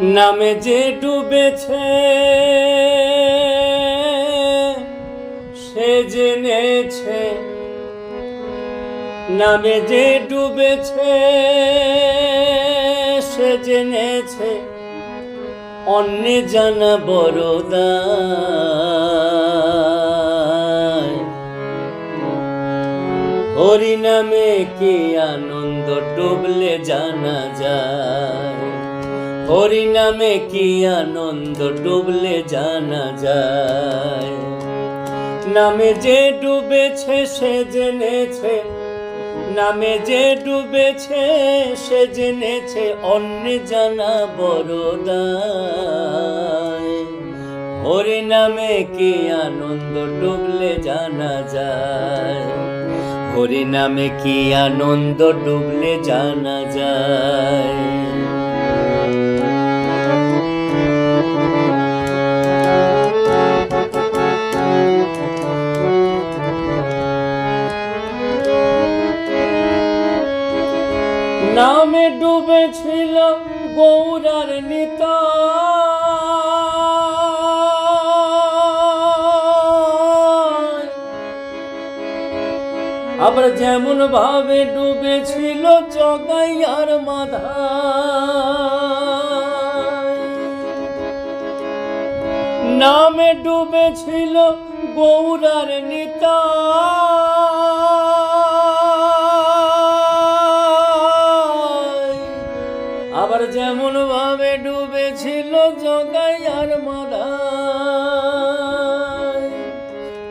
নামে যে ডুবেছে, সে জেনেছে। নামে যে ডুবেছে, সে জেনেছে। অন্য জানা বড়দায় হরি নামে কি আনন্দ ডুবলে জানা যায়? হরি নামে কি আনন্দ ডুবলে জানা যায়? নামে যে ডুবেছে সে জেনেছে, নামে যে ডুবেছে সে জেনেছে, অন্য জানা বড়দায় হরি নামে কি আনন্দ ডুবলে জানা যায়? হরি নামে কি আনন্দ ডুবলে জানা যায়? নামে ডুবেছিল গৌরার নিতা। আবার যেমন ভাবে ডুবেছিল জগাইয়ার মাধা নামে ডুবেছিল গৌরার নিতা। ডুবেছিল জগাইয়ার মাদায়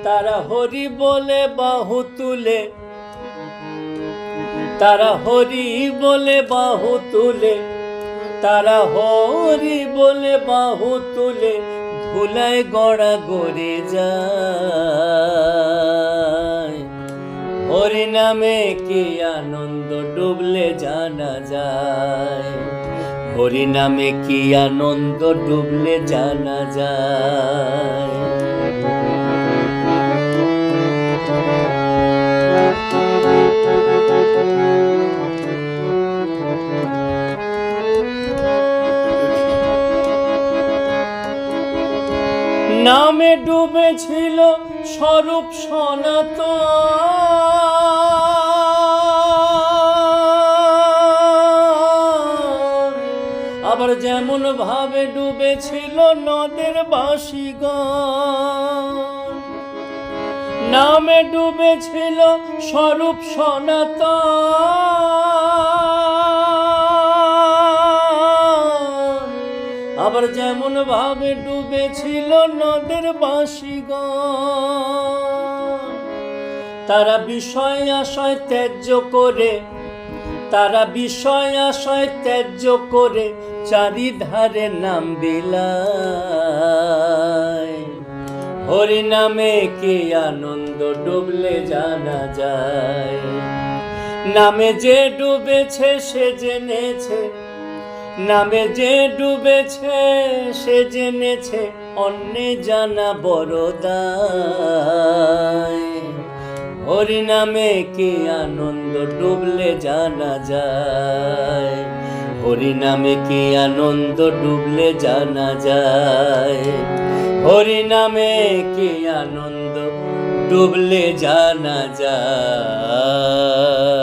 তারা হরি বলে বাহু তুলে, তারা হরি বলে বাহু তুলে, তারা হরি বলে বাহু তুলে, ধুলায় গড়া গড়ে যায়। হরি নামে কি আনন্দ ডুবলে জানা যায়? হরি নামে কি আনন্দ ডুবলে জানা যায়? নামে ডুবেছিল স্বরূপ সনাত আবার যেমন ভাবে ডুবেছিল নদের বাসিগণ। নামে ডুবেছিল স্বরূপ সনাতন। যেমন ভাবে ডুবেছিল নদের বাসিগণ তারা বিষয় আশয় ত্যায্য করে, তারা বিষয় আশয় ত্যায্য করে চারিধারে নাম বিলায়। হরি নামে কি আনন্দ ডুবলে জানা যায়। নামে যে ডুবেছে সে জেনেছে নামে যে ডুবেছে, সে জেনেছে অন্য জানা বড়দায় হরি নামে কি আনন্দ ডুবলে জানা যায়? হরি নামে কি আনন্দ ডুবলে জানা যায়? হরি নামে কি আনন্দ ডুবলে জানা যায়?